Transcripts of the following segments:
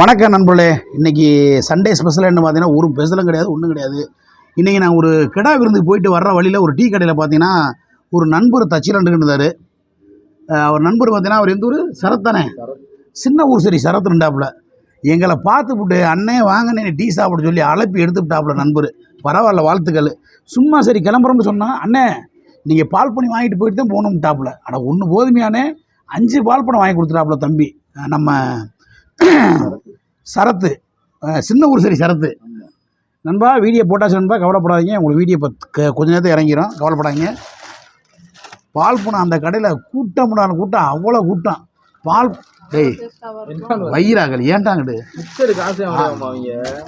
வணக்கம். நண்பர்களே. இன்னைக்கு சண்டே ஸ்பெஷல் என்ன பார்த்தீங்கன்னா ஒரு ஸ்பெஷலும் கிடையாது ஒன்றும் கிடையாது. இன்றைக்கி நான் ஒரு கிடா விருந்துக்கு போயிட்டு வர்ற வழியில் ஒரு டீ கடையில் பார்த்தீங்கன்னா ஒரு நண்பர் தச்சிலண்டுக்கு இருந்தார். அவர் நண்பர் பார்த்தீங்கன்னா அவர் எந்த ஊர்? சரத்தானே சின்ன ஊர் சரி சரத்து இருந்தாப்புல எங்களை பார்த்துப்புட்டு அண்ணே வாங்கண்ணே டீ சாப்பிட சொல்லி அழைப்பி எடுத்துவிட்டாப்புல நண்பர். பரவாயில்ல வாழ்த்துக்கள். சும்மா சரி கிளம்புறோம்னு சொன்னால் அண்ணே நீங்கள் பால் பண்ணி வாங்கிட்டு போயிட்டு தான் போகணும்ட்டாப்புல. அட ஒன்று போதுமையானே அஞ்சு பால் பணம் வாங்கி கொடுத்துட்டாப்புல தம்பி. நம்ம சரத்து. சின்ன ஊர் சரி சரத்து. நண்பா வீடியோ போட்டாச்சு நண்பா கவலைப்படாதீங்க. உங்களுக்கு வீடியோ இப்போ கொஞ்ச நேரத்தில் இறங்கிரும். கவலைப்படாதீங்க. பால் பணம் அந்த கடையில் கூட்டம்னால கூட்டம் அவ்வளோ கூட்டம். பால் டேய் வயிறாகல். ஏன்டாங்கடு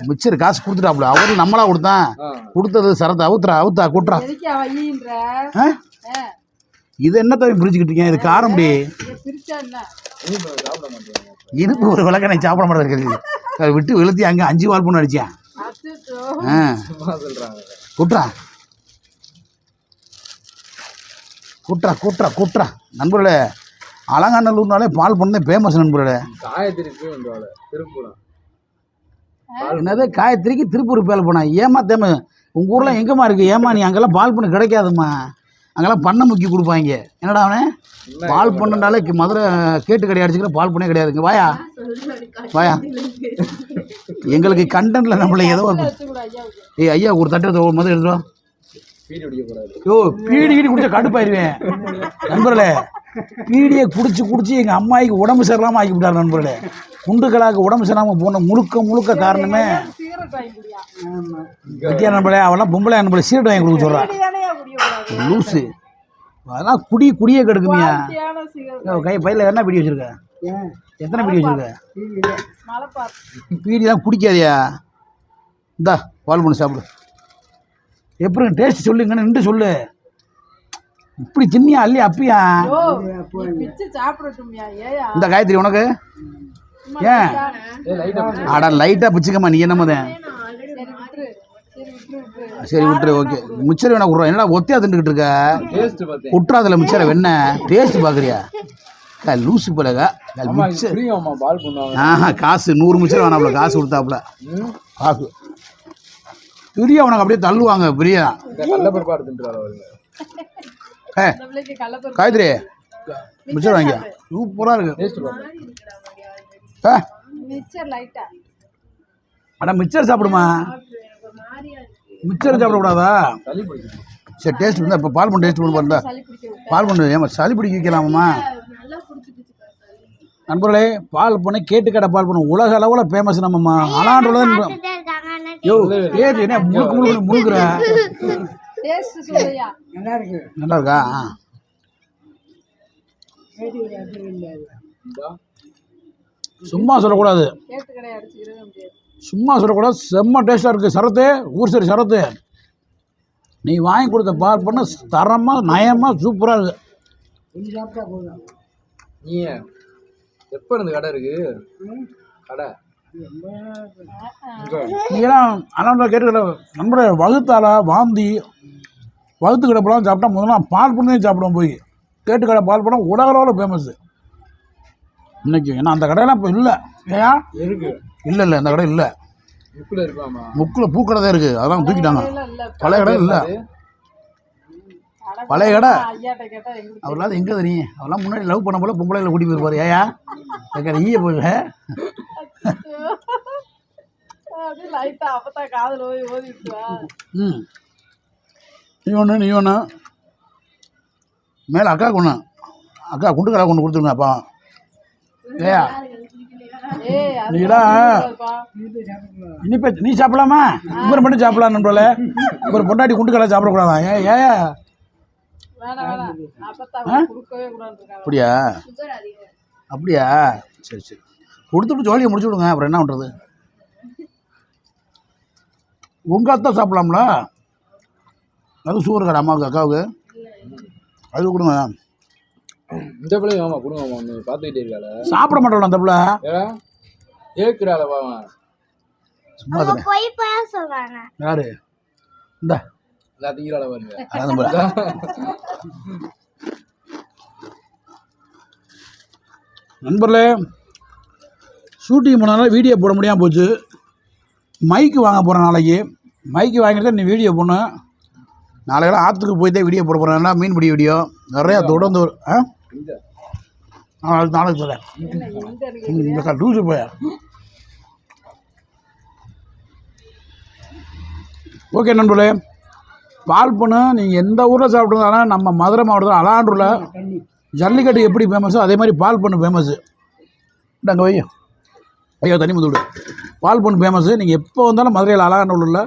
மிச்சரு காசு கொடுத்துட்டாப்புல. அவரு நம்மளா கொடுத்தான். கொடுத்தது சரத்து. அவுத்துறா அவுத்தா கூட்டுறா? இது என்ன தம்பி பிரிச்சுக்கிட்டு இருக்கீங்க? இது காரம் அப்படி இனிப்பு சாப்பிட ஒரு விளக்கனை சாப்பிட மாட்டேன் விட்டு வெளுத்தி அங்கே அஞ்சு வால் பண்ண அடிச்சேன். அச்சோ ஆ. சும்மா குட்றா கூட்டுறா கூட்டுறா நண்பர்களே அலங்காநல்லூர்னாலே பால் பொண்ணு ஃபேமஸ் நண்பர்களே. என்னது? காயத்திரிக்கு திருப்பூர் பேல் போனா. ஏமா தேம? உங்கள் ஊரில் எங்கேம்மா இருக்குது ஏமா நீ அங்கெல்லாம் பால் பொண்ணு கிடைக்காதும்மா. அங்கெல்லாம் பண்ணை முக்கி கொடுப்பாங்க. என்னடா அவனே? பால் பண்ணுனாலே மதுரை கேட்டு கடை அடிச்சுக்கிற பால் பண்ணே கிடையாதுங்க வாயா. வாயா. எங்களுக்கு கண்டென்ட்ல நம்மள ஏதோ ஏய் ஐயா ஒரு தட்டத்தை ஒரு அடிக்க கூடாது. யோ பீடி கீடி குடிச்சா கடுப்பாயிருவேன் நண்பர்களே பீடியை குடிச்சு குடிச்சு எங்கள் அம்மாய்க்கு உடம்பு சரியில்லாமல் ஆக்கி விட்டார் நண்பர்களே. குண்டுக்கலாக்கு உடம்பு சரியில்லாமல் போன முழுக்க முழுக்க காரணமே வித்தியா நண்பர்களே அவெல்லாம் பொம்பளை நண்பர்களே சீரட் வாங்கி கொடுக்க சொல்கிறா தானே குடிக்கக்கூடாது லூஸு அதெல்லாம் குடி குடியே கெடுக்குமியா? கை பையில் என்ன பீடி வச்சிருக்க? எத்தனை பீடி வச்சிருக்க? பீடிலாம் குடிக்காதியா? இந்தா பால் பண்ணி சாப்பிடு. எப்படி டேஸ்ட் சொல்லுங்கன்னு நின்று சொல்லு. இப்படி தின்னியா அள்ளி அப்பியா? இந்த காயத்ரி உனக்கு? ஏன்? அட லைட்டாக பிச்சுக்கம்மா நீ விட்டுரு சரி விட்டுரு ஓகே. மிச்சர் வேணா விட்றோம் என்னடா ஒத்தியா தின்னுக்கிட்டு இருக்க? டேஸ்ட் பார்த்தேன் விட்டுறாதுல மிச்சரை வெண்ண டேஸ்ட் பார்க்குறியா லூசு பிறகா மிச்சர். புரியும் அம்மா பால் பண்ணுவாங்க ஆஹா காசு. நூறு மிச்சர் வேணாப்புல காசு கொடுத்தாப்புல. காசு. பிரியா உனக்கு அப்படியே தள்ளுவாங்க பிரியா. ஏ காயத்ரி மிச்சர் வாங்கியா? சூப்பராக இருக்கு. லைட்டா அட மிச்சர் சாப்பிடுமா? மிச்சர் சாப்பிடக்கூடாதா சரி டேஸ்ட் இருந்தால் இப்போ பால் பண்ண டேஸ்ட் பண்ணி பார்த்தா பால் பண்ணு ஏமா சளி பிடிக்க வைக்கலாமா நண்பர்களே பால் பண்ண கேட்டு கடை பால் பண்ண உலக அளவில் ஃபேமஸ் நம்மம்மா. அலாண்டுல யோ ஏது என்ன முழுக்க முழுக்க முழுக்கிற நல்லா இருக்கு நல்லா இருக்கா? ஆ. சும்மா சொல்லக்கூடாது. சும்மா சொல்லக்கூடாது. செம்ம டேஸ்ட்டாக இருக்குது சரத்து ஊர் சரி சரத்து. நீ வாங்கி கொடுத்த பால் பண்ண தரமாக நயமாக சூப்பராக இருக்குது நீ எப்போ இந்த கடை இருக்கு? கடை. நீங்களாம் அண்ணா கேட்டுக்கல நம்மளோட வகுத்தால வாந்தி வகுத்து கடை பழம் சாப்பிட்டா முதல்ல பால் பண்ணி சாப்பிடுவோம் போய். கேட்டு கடை பால் பழம் உலக அளவில் ஃபேமஸ் இன்னைக்கு ஏன்னா அந்த கடையெல்லாம் இப்போ இல்லை. ஏன் இருக்கு. இல்லை இல்லை அந்த கடை இல்லை. முக்குல பூக்கடை தான் இருக்குது அதெல்லாம் தூக்கிட்டாங்க. இல்ல இல்ல பழைய கடை இல்லை. பழைய கடை. அவர்லாம் எங்கே தெரியும் அவர்லாம் முன்னாடி லவ் பண்ண போல பொம்பளைகளை கூட்டி போயிருப்பாரு. ஏயா? கேட்குற ஈய போயில ம். நீ ஒன்று நீ ஒன்று மேலே அக்கா கொண்டு அக்கா குண்டு கடை கொண்டு கொடுத்துருங்க அப்பா. ஏயா ஏய் அது நீடா. இல்லப்பா. இனிப்பே நீ சாப்பிடலாமா? இவர் மட்டும் சாப்பிடலாம் நண்பர்களே. இவர் பொண்டாட்டி குண்டு கடை சாப்பிடக்கூடாதா? ஏ கொடுக்கவே கூடாது அப்படியா? அப்படியா? சரி சரி. கொடுத்துட்டு ஜோலியை முடிச்சு விடுங்க. அப்புறம் என்ன பண்ணுறது உங்கள் அத்தை சாப்பிடலாம்ல? அது சூறு கடை அம்மாவுக்கு அக்காவுக்கு? அது கொடுங்க. இந்த பிள்ளை ஆமா கொடுங்க ஆமா. ஒன்று பார்த்துக்கிட்டே இருக்காள சாப்பிட மாட்டோம் அந்த பிள்ளை? ஏக்குறாள பாவன் சும்மா தானே போய் போய் சொல்றாங்க. யாரு? இந்த. எல்லாத்தையும் ஈராள பாருங்க. அதான் பாரு. நண்பர்களே ஷூட்டிங் போனதால வீடியோ போட முடியாமல் போச்சு. மைக்கு வாங்க போகிறேன் நாளைக்கு. மைக்கு வாங்கிட்டு நீ வீடியோ போடணும் நாளைக்கெல்லாம் ஆற்றுக்கு போய் தான் வீடியோ போட போகிறேன் மீன் பிடி வீடியோ நிறையா தொடர்ந்து. ஆ? இந்த நாளைக்கு சொல்கிறேன் இந்த டூசு போய? ஓகே நண்பர்களே பால் பண்ணு நீங்கள் எந்த ஊரில் சாப்பிட்ருந்தாலும் நம்ம மதுரை மாவட்டத்தில் அலாண்டூரில் ஜல்லிக்கட்டு எப்படி ஃபேமஸோ அதே மாதிரி பால் பண்ணு ஃபேமஸ்ஸு அங்கே வை ஐயோ தண்ணி முந்து விடு பால் பண்ணு ஃபேமஸ்ஸு நீங்கள் எப்போ வந்தாலும் மதுரையில் அலாண்டூரில்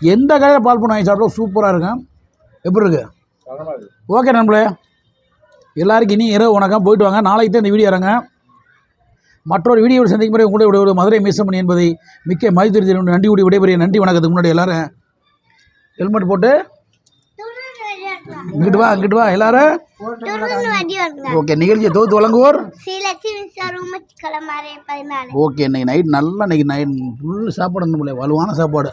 எந்த கடையில் பால் பண்ணு வாங்கி சாப்பிட்டா சூப்பராக இருக்கும். எப்படி இருக்குது இருக்கு ஓகே நண்பர்களே எல்லாருக்கும் இனி இரவு வணக்கம். போயிட்டு வாங்க. நாளைக்கு தான் இந்த வீடியோ இறங்க. மற்றொரு வீடியோவில் சந்திக்கும் முறை உங்களுடைய விட மதுரை மிஸ்ஸமணி என்பதை மிக்க மதித்திருத்தி நன்றி கூடி விடைபெறிய நன்றி வணக்கத்துக்கு முன்னாடி எல்லாரும் ஹெல்மெட் போட்டு இங்கிட்டு வா இங்கிட்டு வா. எல்லாரும் ஓகே நிகழ்ச்சியை தொகுத்து வழங்குவோர். ஓகே இன்னைக்கு நைட் நல்லா இன்னைக்கு நைட் ஃபுல் சாப்பாடு நம்மளே வலுவான சாப்பாடு.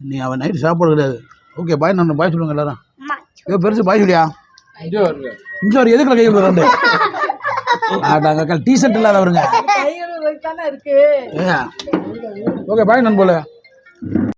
இன்னைக்கு அவன் நைட் சாப்பாடு கிடையாது. ஓகே பாய் நான் பாய் சொல்லுங்க எல்லாரும். ஏதோ ஏ பெருசு பாய் சொல்லியா? இங்கே வருங்க. ஒரு எதுக்குள்ள கை விடுறாண்டு ஆட்டாங்க டீ ஷர்ட் இல்லாதவருங்க தானே இருக்கு. ஓகே பாய் நண்பர்களே.